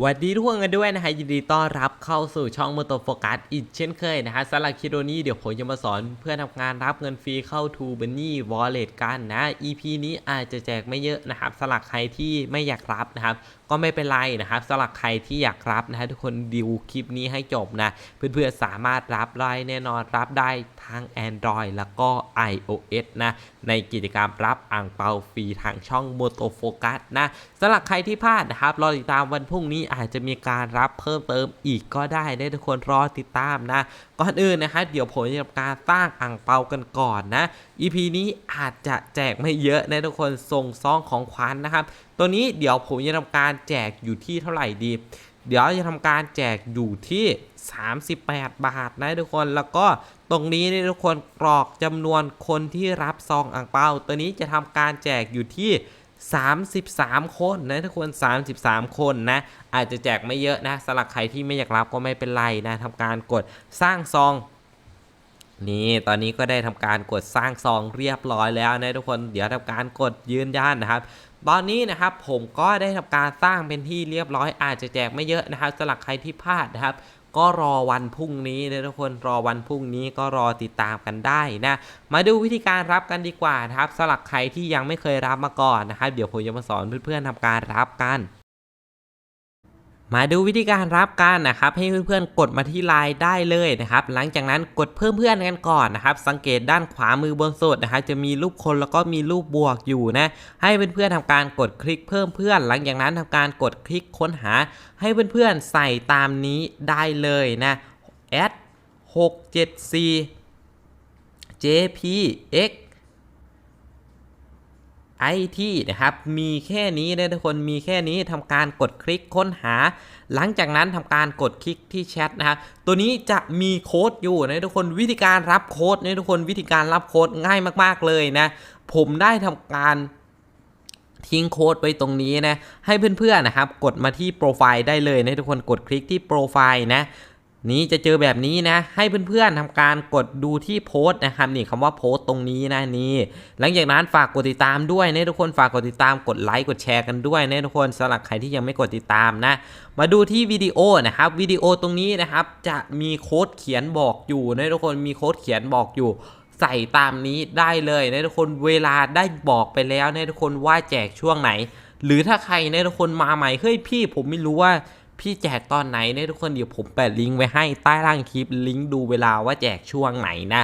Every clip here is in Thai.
หวัสดีทุกคนกันด้วยนะฮะยินดีต้อนรับเข้าสู่ช่องม o โตโฟกัสอีกเช่นเคยนะฮะสำหรับคลิปนี้เดี๋ยวผมจะมาสอนเพื่อนทำงานรับเงินฟรีเข้า t ูบันนี่วอลเล็ตกันนะ EP นี้อาจจะแจกไม่เยอะนะครับสำหรับใครที่ไม่อยากรับนะครับก็ไม่เป็นไรนะครับสำหรับใครที่อยากรับนะฮะทุกคนดูคลิปนี้ให้จบนะเพื่อนๆสามารถรับได้แน่นอนรับได้ทั้ง Android แล้วก็ iOS นะในกิจกรรมรับอ่างเปาฟรีทางช่องโมโตโฟกัสนะสำหรับใครที่พลาดนะครับรอติดตามวันพรุ่งนี้อาจจะมีการรับเพิ่มเติมอีกก็ได้นะทุกคนรอติดตามนะ ก่อนอื่นนะครับเดี๋ยวผมจะทำการสร้างอ่างเปากันก่อนนะ EP นี้อาจจะแจกไม่เยอะนะทุกคนส่งซองของขวัญนะครับ ตัวนี้เดี๋ยวผมจะทำการแจกอยู่ที่เท่าไหร่ดี เดี๋ยวจะทำการแจกอยู่ที่38 บาทนะทุกคนแล้วก็ตรงนี้นี่ทุกคนกรอกจำนวนคนที่รับซองอ่างเปาตัวนี้จะทำการแจกอยู่ที่ 33 คนนะทุกคน 33 คนนะ อาจจะแจกไม่เยอะนะสำหรับใครที่ไม่อยากรับก็ไม่เป็นไรนะทำการกดสร้างซองนี่ตอนนี้ก็ได้ทำการกดสร้างซองเรียบร้อยแล้วนะทุกคนเดี๋ยวทำการกดยืนยันนะครับ ตอนนี้นะครับผมก็ได้ทำการสร้างเป็นที่เรียบร้อยอาจจะแจกไม่เยอะนะครับสำหรับใครที่พลาดนะครับ ก็รอวันพรุ่งนี้นะทุกคนรอวันพรุ่งนี้ก็รอติดตามกันได้นะ มาดูวิธีการรับกันดีกว่านะครับสำหรับใครที่ยังไม่เคยรับมาก่อนนะครับ เดี๋ยวผมจะมาสอนเพื่อนๆทำการรับกัน มาดูวิธีการรับกันนะครับ ให้เพื่อนๆกดมาที่ไลน์ได้เลยนะครับ หลังจากนั้นกดเพิ่มเพื่อนกันก่อนนะครับ สังเกตด้านขวามือบนสุดนะครับจะมีรูปคนแล้วก็มีรูปบวกอยู่นะ ให้เพื่อนๆทำการกดคลิกเพิ่มเพื่อน หลังจากนั้นทำการกดคลิกค้นหา ให้เพื่อนๆใส่ตามนี้ได้เลยนะ at 674 jpx IT นะครับ มีแค่นี้นะทุกคนมีแค่นี้ทำการกดคลิกค้นหา หลังจากนั้นทำการกดคลิกที่แชทนะครับตัวนี้จะมีโค้ดอยู่นะทุกคนวิธีการรับโค้ดนะทุกคนวิธีการรับโค้ดง่ายมากๆเลยนะ ผมได้ทำการทิ้งโค้ดไว้ตรงนี้นะ ให้เพื่อนๆนะครับ กดมาที่โปรไฟล์ได้เลยนะทุกคนกดคลิกที่โปรไฟล์นะ นี้จะเจอแบบนี้นะ ให้เพื่อนๆทำการกดดูที่โพสต์นะครับนี่คำว่าโพสต์ตรงนี้นะนี่หลังจากนั้นฝากกดติดตามด้วยนะทุกคนฝากกดติดตามกดไลค์กดแชร์กันด้วยนะทุกคนสำหรับใครที่ยังไม่กดติดตามนะ มาดูที่วิดีโอนะครับวิดีโอตรงนี้นะครับจะมีโค้ดเขียนบอกอยู่นะทุกคนมีโค้ดเขียนบอกอยู่ใส่ตามนี้ได้เลยนะทุกคนเวลาได้บอกไปแล้วนะทุกคนว่าแจกช่วงไหน หรือถ้าใครนะทุกคนมาใหม่เฮ้ยพี่ผมไม่รู้ว่า พี่แจกตอนไหนเนะทุกคนเดี๋ยวผมแปะลิงก์ไว้ให้ใต้ล่างคลิปลิงก์ดูเวลาว่าแจกช่วงไหนนะ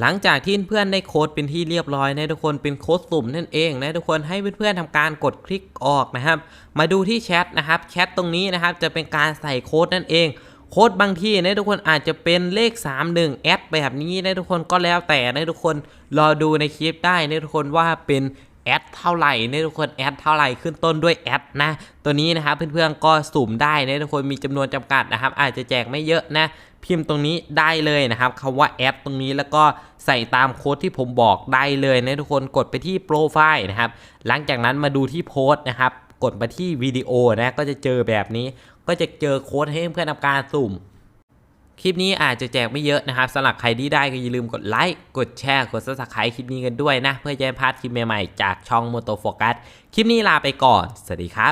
หลังจากที่เพื่อนได้โค้ดเป็นที่เรียบร้อยนะทุกคนเป็นโค้ดสุ่มนั่นเองนะทุกคนให้เพื่อนๆทำการกดคลิกออกนะครับ มาดูที่แชทนะครับแชทตรงนี้นะครับจะเป็นการใส่โค้ดนั่นเองโค้ดบางที่นะทุกคนอาจจะเป็นเลข 31แอดแบบนี้นะทุกคนก็แล้วแต่นะทุกคนรอดูในคลิปได้นะทุกคนว่าเป็น แอดเท่าไหร่เนะทุกคนแอดเท่าไหร่ขึ้นต้นด้วยแอดนะ ตัวนี้นะครับเพื่อนๆก็สุ่มได้เนะทุกคนมีจำนวนจำกัดนะครับ อาจจะแจกไม่เยอะนะพิมพ์ตรงนี้ได้เลยนะครับคำว่าแอดตรงนี้แล้วก็ใส่ตามโค้ดที่ผมบอกได้เลยนะทุกคนกดไปที่โปรไฟล์นะครับ หลังจากนั้นมาดูที่โพสต์นะครับ กดมาที่วิดีโอนะก็จะเจอแบบนี้ ก็จะเจอโค้ดให้เพื่อนๆทำการสุ่ม คลิปนี้อาจจะแจกไม่เยอะนะครับสำหรับใครที่ได้ก็อย่าลืมกดไลค์ กดแชร์ กด subscribe คลิปนี้กันด้วยนะ เพื่อจะไม่พลาดคลิปใหม่ๆ จากช่องโมโตโฟกัส คลิปนี้ลาไปก่อน สวัสดีครับ